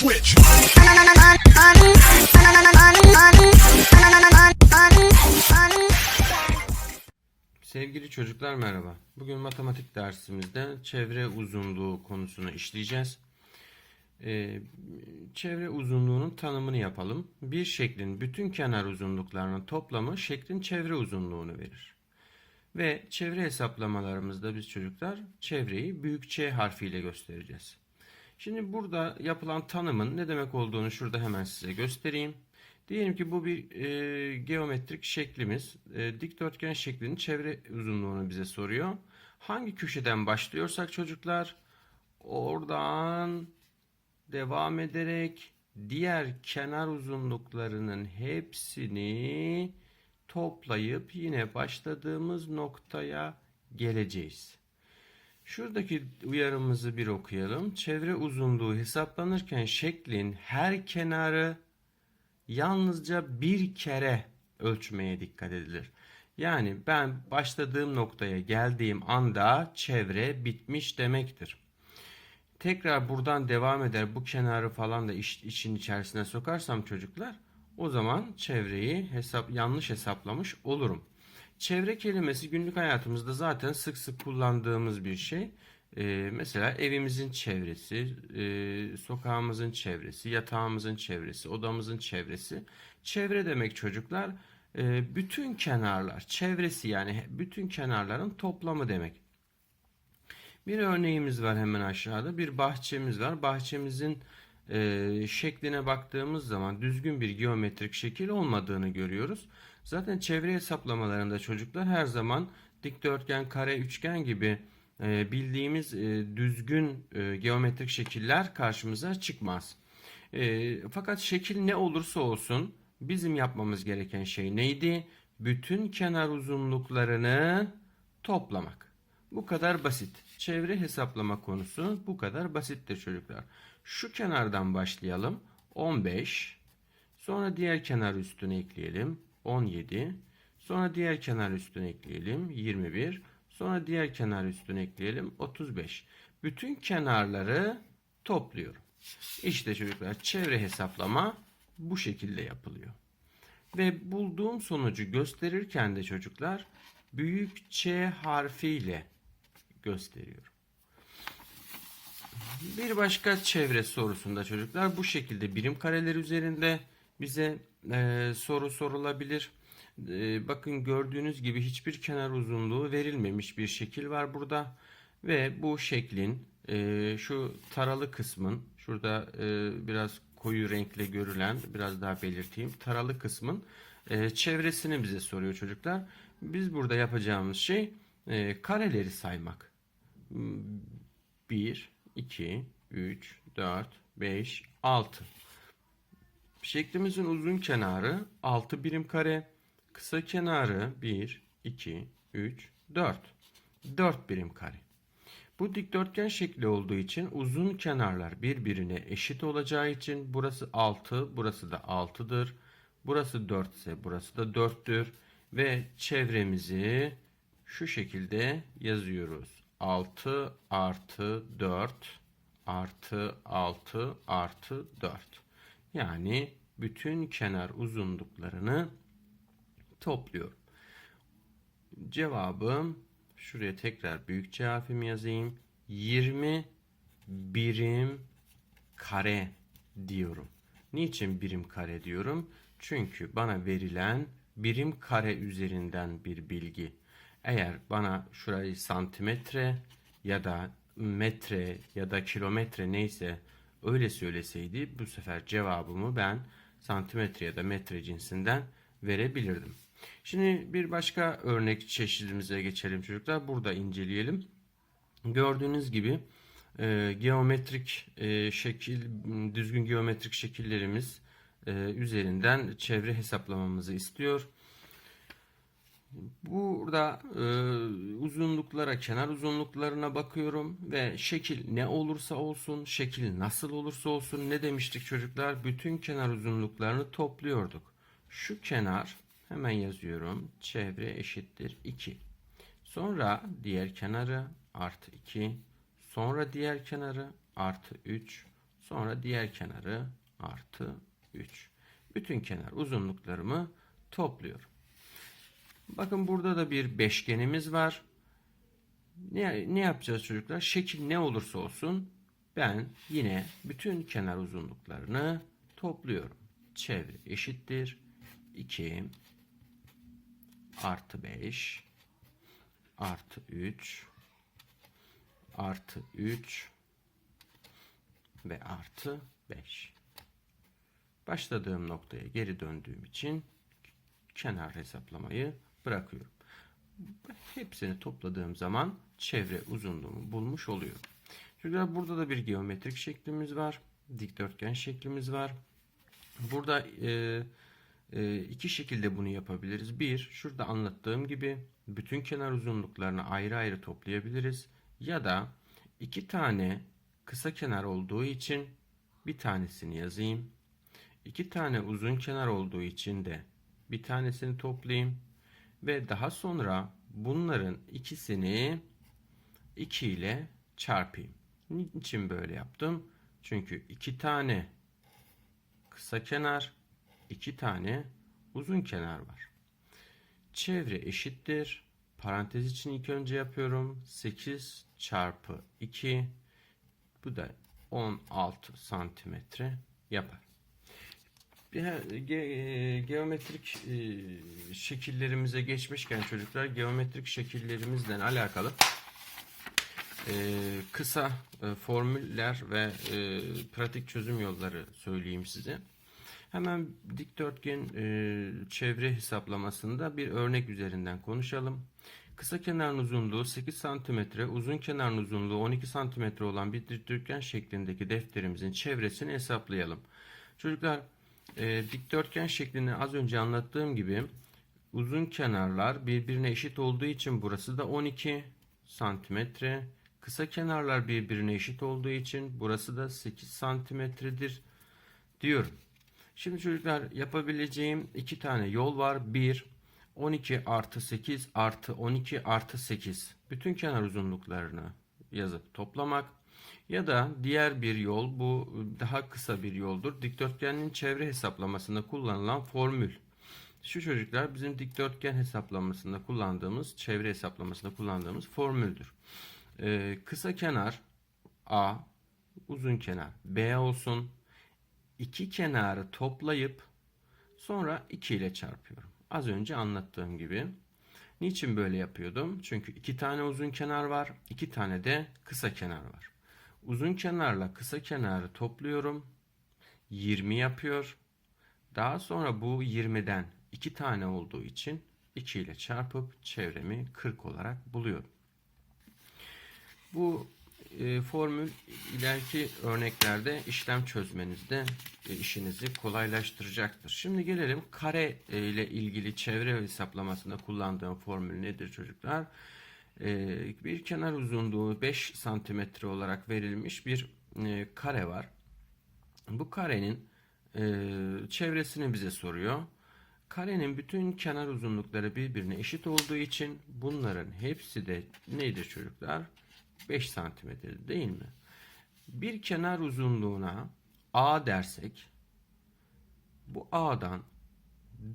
switch. Sevgili çocuklar merhaba. Bugün matematik dersimizde çevre uzunluğu konusunu işleyeceğiz. Ee, çevre uzunluğunun tanımını yapalım. Bir şeklin bütün kenar uzunluklarının toplamı şeklin çevre uzunluğunu verir. Ve çevre hesaplamalarımızda biz çocuklar çevreyi büyük Ç harfiyle göstereceğiz. Şimdi burada yapılan tanımın ne demek olduğunu şurada hemen size göstereyim. Diyelim ki bu bir e, geometrik şeklimiz. E, dikdörtgen şeklinin çevre uzunluğunu bize soruyor. Hangi köşeden başlıyorsak çocuklar oradan devam ederek diğer kenar uzunluklarının hepsini toplayıp yine başladığımız noktaya geleceğiz. Şuradaki uyarımızı bir okuyalım. Çevre uzunluğu hesaplanırken şeklin her kenarı yalnızca bir kere ölçmeye dikkat edilir. Yani ben başladığım noktaya geldiğim anda çevre bitmiş demektir. Tekrar buradan devam eder bu kenarı falan da iş, için içerisine sokarsam çocuklar o zaman çevreyi hesap yanlış hesaplamış olurum. Çevre kelimesi günlük hayatımızda zaten sık sık kullandığımız bir şey. Ee, mesela evimizin çevresi, e, sokağımızın çevresi, yatağımızın çevresi, odamızın çevresi. Çevre demek çocuklar e, bütün kenarlar, çevresi yani bütün kenarların toplamı demek. Bir örneğimiz var hemen aşağıda. Bir bahçemiz var. Bahçemizin e, şekline baktığımız zaman düzgün bir geometrik şekil olmadığını görüyoruz. Zaten çevre hesaplamalarında çocuklar her zaman dikdörtgen, kare, üçgen gibi e, bildiğimiz e, düzgün e, geometrik şekiller karşımıza çıkmaz. Fakat şekil ne olursa olsun bizim yapmamız gereken şey neydi? Bütün kenar uzunluklarını toplamak. Bu kadar basit. Çevre hesaplama konusu bu kadar basittir çocuklar. Şu kenardan başlayalım. 15. Sonra diğer kenar üstüne ekleyelim. 17. Sonra diğer kenar üstüne ekleyelim. 21. Sonra diğer kenar üstüne ekleyelim. 35. Bütün kenarları topluyorum. İşte çocuklar çevre hesaplama bu şekilde yapılıyor. Ve bulduğum sonucu gösterirken de çocuklar büyük Ç harfiyle gösteriyorum. Bir başka çevre sorusunda çocuklar bu şekilde birim kareler üzerinde bize e, soru sorulabilir. E, bakın gördüğünüz gibi hiçbir kenar uzunluğu verilmemiş bir şekil var burada. Ve bu şeklin e, şu taralı kısmın şurada e, biraz koyu renkle görülen biraz daha belirteyim. Taralı kısmın e, çevresini bize soruyor çocuklar. Biz burada yapacağımız şey e, kareleri saymak. 1, 2, 3, 4, 5, 6. Şeklimizin uzun kenarı 6 birim kare. Kısa kenarı 1, 2, 3, 4. 4 birim kare. Bu dikdörtgen şekli olduğu için uzun kenarlar birbirine eşit olacağı için burası 6, burası da 6'dır. Burası 4 ise burası da 4'tür. Ve çevremizi şu şekilde yazıyoruz. 6 artı 4 artı 6 artı 4. Yani bütün kenar uzunluklarını topluyorum. Cevabım şuraya tekrar büyük cevabımı yazayım. 20 birim kare diyorum. Niçin birim kare diyorum? Çünkü bana verilen birim kare üzerinden bir bilgi. Eğer bana şurayı santimetre ya da metre ya da kilometre neyse öyle söyleseydi bu sefer cevabımı ben santimetre ya da metre cinsinden verebilirdim. Şimdi bir başka örnek çeşidimize geçelim çocuklar. Burada inceleyelim. Gördüğünüz gibi e, geometrik e, şekil, düzgün geometrik şekillerimiz e, üzerinden çevre hesaplamamızı istiyor. Burada e, uzunluklara, kenar uzunluklarına bakıyorum ve şekil ne olursa olsun, şekil nasıl olursa olsun ne demiştik çocuklar? Bütün kenar uzunluklarını topluyorduk. Şu kenar hemen yazıyorum. Çevre eşittir 2. Sonra diğer kenarı artı 2. Sonra diğer kenarı artı 3. Sonra diğer kenarı artı 3. Bütün kenar uzunluklarımı topluyorum. Bakın burada da bir beşgenimiz var. Ne, ne yapacağız çocuklar? Şekil ne olursa olsun ben yine bütün kenar uzunluklarını topluyorum. Çevre eşittir. 2 artı 5 artı 3 artı 3 ve artı 5. Başladığım noktaya geri döndüğüm için kenar hesaplamayı bırakıyorum. Hepsini topladığım zaman çevre uzunluğumu bulmuş oluyorum. Çocuklar burada da bir geometrik şeklimiz var. Dikdörtgen şeklimiz var. Burada e, e, iki şekilde bunu yapabiliriz. Bir, şurada anlattığım gibi bütün kenar uzunluklarını ayrı ayrı toplayabiliriz. Ya da iki tane kısa kenar olduğu için bir tanesini yazayım. İki tane uzun kenar olduğu için de bir tanesini toplayayım. Ve daha sonra bunların ikisini 2 ile çarpayım. Niçin böyle yaptım? Çünkü iki tane kısa kenar, iki tane uzun kenar var. Çevre eşittir. Parantez için ilk önce yapıyorum. 8 çarpı 2 bu da 16 santimetre yapar. Ge- geometrik e, şekillerimize geçmişken çocuklar geometrik şekillerimizle alakalı e, kısa e, formüller ve e, pratik çözüm yolları söyleyeyim size. Hemen dikdörtgen e, çevre hesaplamasında bir örnek üzerinden konuşalım. Kısa kenarın uzunluğu 8 cm, uzun kenarın uzunluğu 12 cm olan bir dikdörtgen şeklindeki defterimizin çevresini hesaplayalım. Çocuklar e, dikdörtgen şeklini az önce anlattığım gibi uzun kenarlar birbirine eşit olduğu için burası da 12 santimetre. Kısa kenarlar birbirine eşit olduğu için burası da 8 santimetredir diyorum. Şimdi çocuklar yapabileceğim iki tane yol var. Bir 12 artı 8 artı 12 artı 8 bütün kenar uzunluklarını yazıp toplamak. Ya da diğer bir yol bu daha kısa bir yoldur. Dikdörtgenin çevre hesaplamasında kullanılan formül. Şu çocuklar bizim dikdörtgen hesaplamasında kullandığımız, çevre hesaplamasında kullandığımız formüldür. Ee, kısa kenar A, uzun kenar B olsun. İki kenarı toplayıp sonra 2 ile çarpıyorum. Az önce anlattığım gibi. Niçin böyle yapıyordum? Çünkü iki tane uzun kenar var, iki tane de kısa kenar var. Uzun kenarla kısa kenarı topluyorum. 20 yapıyor. Daha sonra bu 20'den 2 tane olduğu için 2 ile çarpıp çevremi 40 olarak buluyorum. Bu e, formül ileriki örneklerde işlem çözmenizde e, işinizi kolaylaştıracaktır. Şimdi gelelim kare e, ile ilgili çevre hesaplamasında kullandığım formül nedir çocuklar? E, bir kenar uzunluğu 5 santimetre olarak verilmiş bir e, kare var. Bu karenin e, çevresini bize soruyor. Karenin bütün kenar uzunlukları birbirine eşit olduğu için bunların hepsi de nedir çocuklar? 5 santimetre değil mi? Bir kenar uzunluğuna A dersek bu A'dan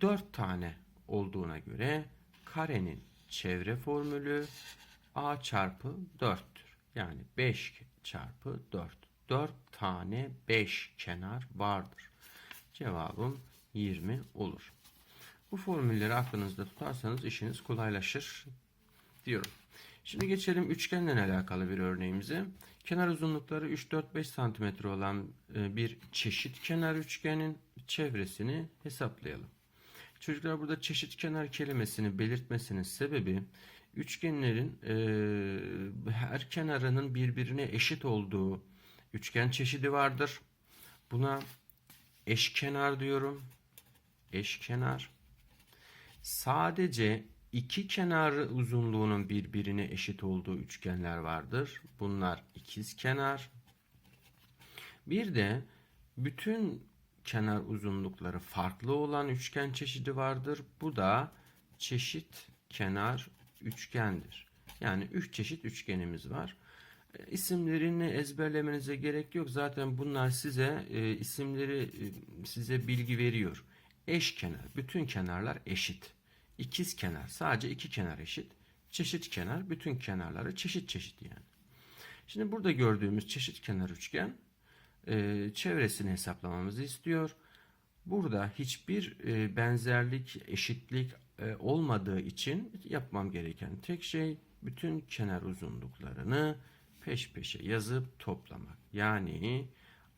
4 tane olduğuna göre karenin çevre formülü A çarpı 4'tür. Yani 5 çarpı 4. 4 tane 5 kenar vardır. Cevabım 20 olur. Bu formülleri aklınızda tutarsanız işiniz kolaylaşır diyorum. Şimdi geçelim üçgenle alakalı bir örneğimize. Kenar uzunlukları 3-4-5 cm olan e, bir çeşit kenar üçgenin çevresini hesaplayalım. Çocuklar burada çeşit kenar kelimesini belirtmesinin sebebi üçgenlerin e, her kenarının birbirine eşit olduğu üçgen çeşidi vardır. Buna eşkenar diyorum. Eşkenar. Sadece iki kenarı uzunluğunun birbirine eşit olduğu üçgenler vardır. Bunlar ikiz kenar. Bir de bütün kenar uzunlukları farklı olan üçgen çeşidi vardır. Bu da çeşit kenar üçgendir. Yani üç çeşit üçgenimiz var. E, İsimlerini ezberlemenize gerek yok. Zaten bunlar size e, isimleri e, size bilgi veriyor. Eşkenar, bütün kenarlar eşit. İkiz kenar, sadece iki kenar eşit. Çeşit kenar, bütün kenarları çeşit çeşit yani. Şimdi burada gördüğümüz çeşit kenar üçgen e, çevresini hesaplamamızı istiyor. Burada hiçbir e, benzerlik, eşitlik e, olmadığı için yapmam gereken tek şey bütün kenar uzunluklarını peş peşe yazıp toplamak. Yani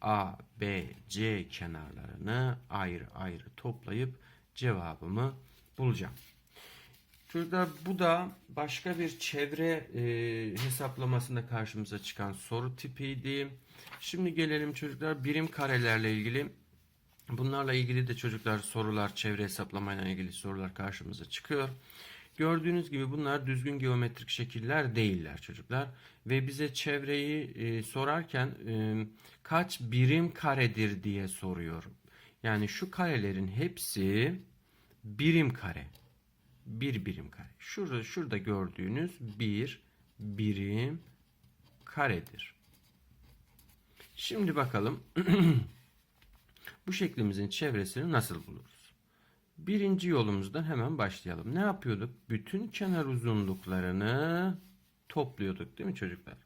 A, B, C kenarlarını ayrı ayrı toplayıp cevabımı bulacağım. Çocuklar bu da başka bir çevre e, hesaplamasında karşımıza çıkan soru tipiydi. Şimdi gelelim çocuklar birim karelerle ilgili. Bunlarla ilgili de çocuklar sorular, çevre hesaplamayla ilgili sorular karşımıza çıkıyor. Gördüğünüz gibi bunlar düzgün geometrik şekiller değiller çocuklar. Ve bize çevreyi e, sorarken e, kaç birim karedir diye soruyor. Yani şu karelerin hepsi birim kare. Bir birim kare. Şurada, şurada gördüğünüz bir birim karedir. Şimdi bakalım bu şeklimizin çevresini nasıl buluruz? Birinci yolumuzdan hemen başlayalım. Ne yapıyorduk? Bütün kenar uzunluklarını topluyorduk değil mi çocuklar?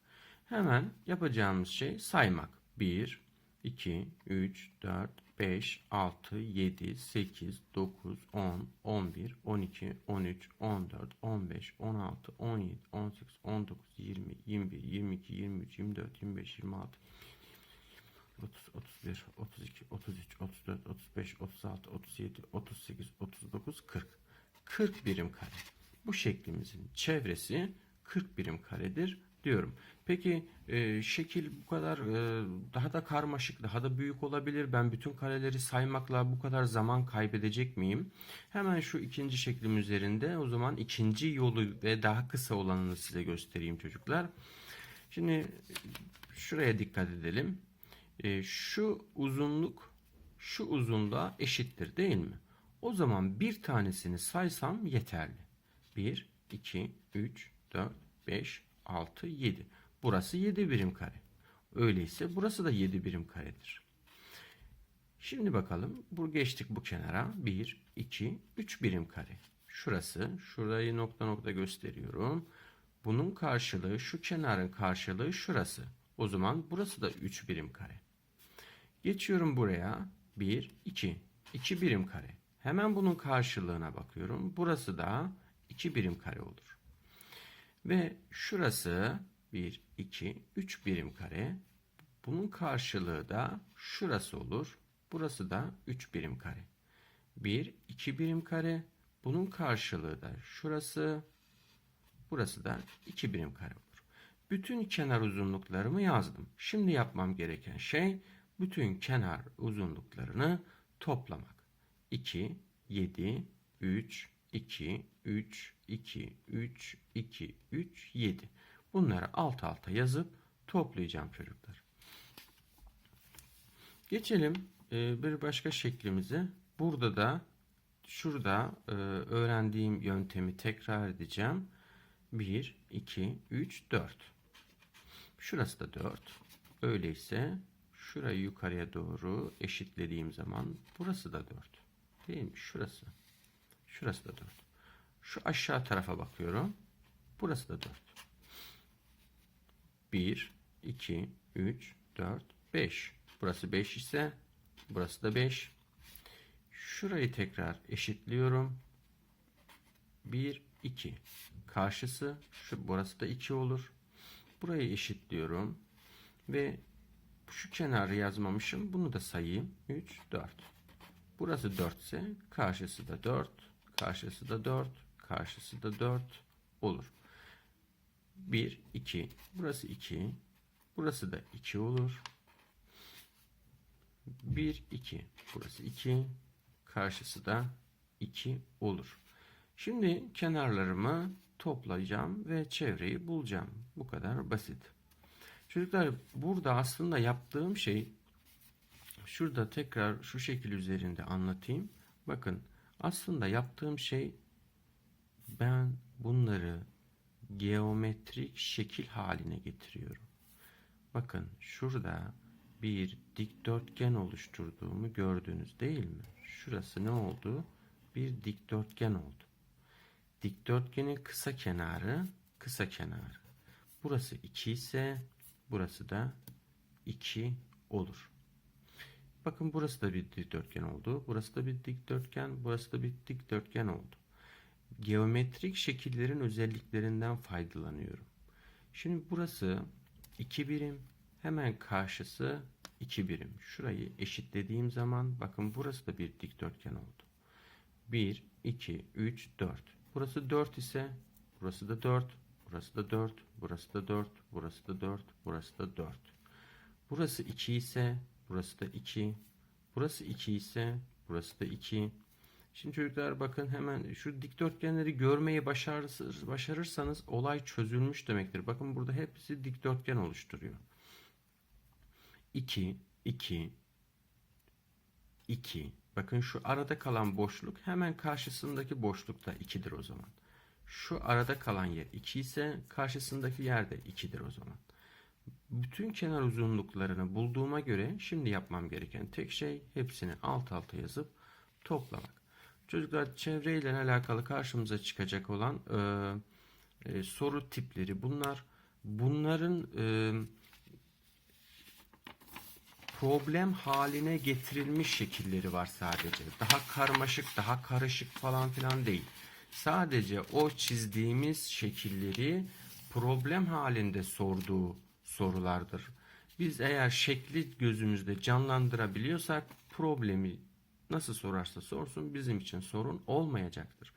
Hemen yapacağımız şey saymak. 1, 2, 3, 4, 5, 6, 7, 8, 9, 10, 11, 12, 13, 14, 15, 16, 17, 18, 19, 20, 21, 22, 23, 24, 25, 26, 30, 31, 32, 33, 34, 35, 36, 37, 38, 39, 40. 40 birim kare. Bu şeklimizin çevresi 40 birim karedir diyorum. Peki e, şekil bu kadar e, daha da karmaşık, daha da büyük olabilir. Ben bütün kareleri saymakla bu kadar zaman kaybedecek miyim? Hemen şu ikinci şeklim üzerinde o zaman ikinci yolu ve daha kısa olanını size göstereyim çocuklar. Şimdi şuraya dikkat edelim. E, şu uzunluk şu uzunluğa eşittir değil mi? O zaman bir tanesini saysam yeterli. 1, 2, 3, 4, 5, 6, 7. Burası 7 birim kare. Öyleyse burası da 7 birim karedir. Şimdi bakalım. Bu geçtik bu kenara. 1, 2, 3 birim kare. Şurası. Şurayı nokta nokta gösteriyorum. Bunun karşılığı şu kenarın karşılığı şurası. O zaman burası da 3 birim kare. Geçiyorum buraya. 1, 2. 2 birim kare. Hemen bunun karşılığına bakıyorum. Burası da 2 birim kare olur. Ve şurası 1, 2, 3 birim kare. Bunun karşılığı da şurası olur. Burası da 3 birim kare. 1, 2 birim kare. Bunun karşılığı da şurası. Burası da 2 birim kare olur. Bütün kenar uzunluklarımı yazdım. Şimdi yapmam gereken şey bütün kenar uzunluklarını toplamak. 2, 7, 3, 2, 3, 2, 3, 2, 3, 7. Bunları alt alta yazıp toplayacağım çocuklar. Geçelim e, bir başka şeklimize. Burada da şurada e, öğrendiğim yöntemi tekrar edeceğim. 1, 2, 3, 4. Şurası da 4. Öyleyse şurayı yukarıya doğru eşitlediğim zaman burası da 4. Değil mi? Şurası. Şurası da 4. Şu aşağı tarafa bakıyorum. Burası da 4. 1, 2, 3, 4, 5. Burası 5 ise burası da 5. Şurayı tekrar eşitliyorum. 1, 2. Karşısı şu burası da 2 olur. Burayı eşitliyorum. Ve şu kenarı yazmamışım. Bunu da sayayım. 3, 4. Burası 4 ise karşısı da 4. Karşısı da 4. Karşısı da 4 olur. 1, 2. Burası 2. Burası da 2 olur. 1, 2. Burası 2. Karşısı da 2 olur. Şimdi kenarlarımı toplayacağım ve çevreyi bulacağım. Bu kadar basit. Çocuklar burada aslında yaptığım şey şurada tekrar şu şekil üzerinde anlatayım. Bakın aslında yaptığım şey ben bunları geometrik şekil haline getiriyorum. Bakın şurada bir dikdörtgen oluşturduğumu gördünüz değil mi? Şurası ne oldu? Bir dikdörtgen oldu. Dikdörtgenin kısa kenarı kısa kenarı. Burası 2 ise burası da 2 olur. Bakın burası da bir dikdörtgen oldu. Burası da bir dikdörtgen, burası da bir dikdörtgen oldu. Geometrik şekillerin özelliklerinden faydalanıyorum. Şimdi burası 2 birim, hemen karşısı 2 birim. Şurayı eşitlediğim zaman bakın burası da bir dikdörtgen oldu. 1, 2, 3, 4. Burası 4 ise burası da 4, burası da 4, burası da 4, burası da 4, burası da 4. Burası 2 ise burası da 2, burası 2 ise burası da 2. Şimdi çocuklar bakın hemen şu dikdörtgenleri görmeyi başarırsanız, başarırsanız olay çözülmüş demektir. Bakın burada hepsi dikdörtgen oluşturuyor. 2, 2, 2. Bakın şu arada kalan boşluk hemen karşısındaki boşlukta 2'dir o zaman. Şu arada kalan yer 2 ise karşısındaki yer de 2'dir o zaman. Bütün kenar uzunluklarını bulduğuma göre şimdi yapmam gereken tek şey hepsini alt alta yazıp toplamak. Çocuklar çevreyle alakalı karşımıza çıkacak olan e, e, soru tipleri bunlar. Bunların e, problem haline getirilmiş şekilleri var sadece. Daha karmaşık, daha karışık falan filan değil. Sadece o çizdiğimiz şekilleri problem halinde sorduğu sorulardır. Biz eğer şekli gözümüzde canlandırabiliyorsak problemi nasıl sorarsa sorsun bizim için sorun olmayacaktır.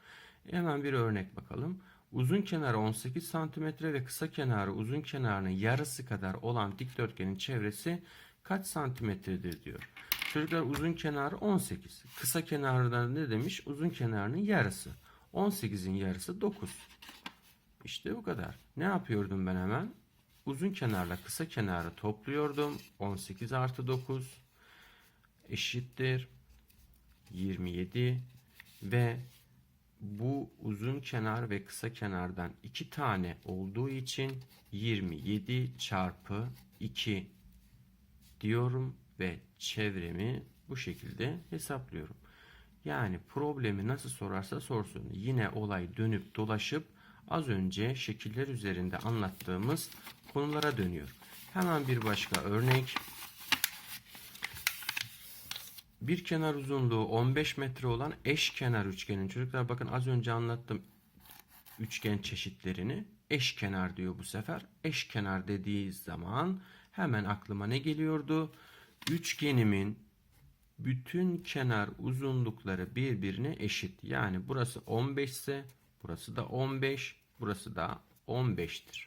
Hemen bir örnek bakalım. Uzun kenarı 18 cm ve kısa kenarı uzun kenarının yarısı kadar olan dikdörtgenin çevresi kaç santimetredir diyor. Çocuklar uzun kenarı 18. Kısa kenarından ne demiş? Uzun kenarının yarısı. 18'in yarısı 9. İşte bu kadar. Ne yapıyordum ben hemen? Uzun kenarla kısa kenarı topluyordum. 18 artı 9 eşittir 27 ve bu uzun kenar ve kısa kenardan iki tane olduğu için 27 çarpı 2 diyorum ve çevremi bu şekilde hesaplıyorum. Yani problemi nasıl sorarsa sorsun yine olay dönüp dolaşıp az önce şekiller üzerinde anlattığımız konulara dönüyor. Hemen bir başka örnek. Bir kenar uzunluğu 15 metre olan eşkenar üçgenin çocuklar bakın az önce anlattım üçgen çeşitlerini. Eşkenar diyor bu sefer. Eşkenar dediği zaman hemen aklıma ne geliyordu? Üçgenimin bütün kenar uzunlukları birbirine eşit. Yani burası 15 ise burası da 15, burası da 15'tir.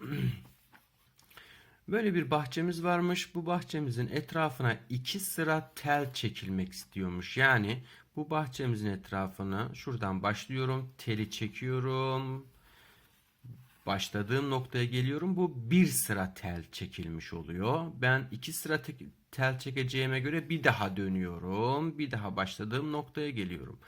Böyle bir bahçemiz varmış. Bu bahçemizin etrafına iki sıra tel çekilmek istiyormuş. Yani bu bahçemizin etrafına şuradan başlıyorum. Teli çekiyorum. Başladığım noktaya geliyorum. Bu bir sıra tel çekilmiş oluyor. Ben iki sıra te- tel çekeceğime göre bir daha dönüyorum. Bir daha başladığım noktaya geliyorum.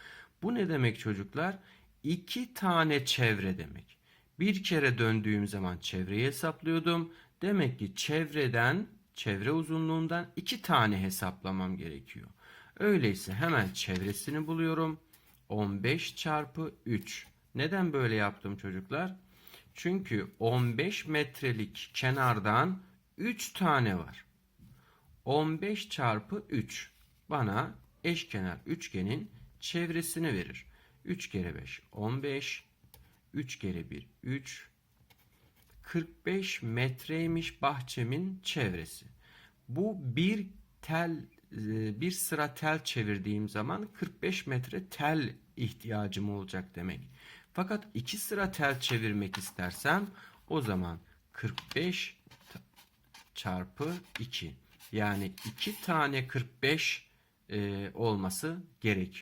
Bu ne demek çocuklar? İki tane çevre demek. Bir kere döndüğüm zaman çevreyi hesaplıyordum. Demek ki çevreden, çevre uzunluğundan iki tane hesaplamam gerekiyor. Öyleyse hemen çevresini buluyorum. 15 çarpı 3. Neden böyle yaptım çocuklar? Çünkü 15 metrelik kenardan 3 tane var. 15 çarpı 3 bana eşkenar üçgenin çevresini verir. 3 kere 5 15 3 kere 1 3 45 metreymiş bahçemin çevresi. Bu bir tel e, bir sıra tel çevirdiğim zaman 45 metre tel ihtiyacım olacak demek. Fakat iki sıra tel çevirmek istersem o zaman 45 çarpı 2 yani iki tane 45 e, olması gerekiyor.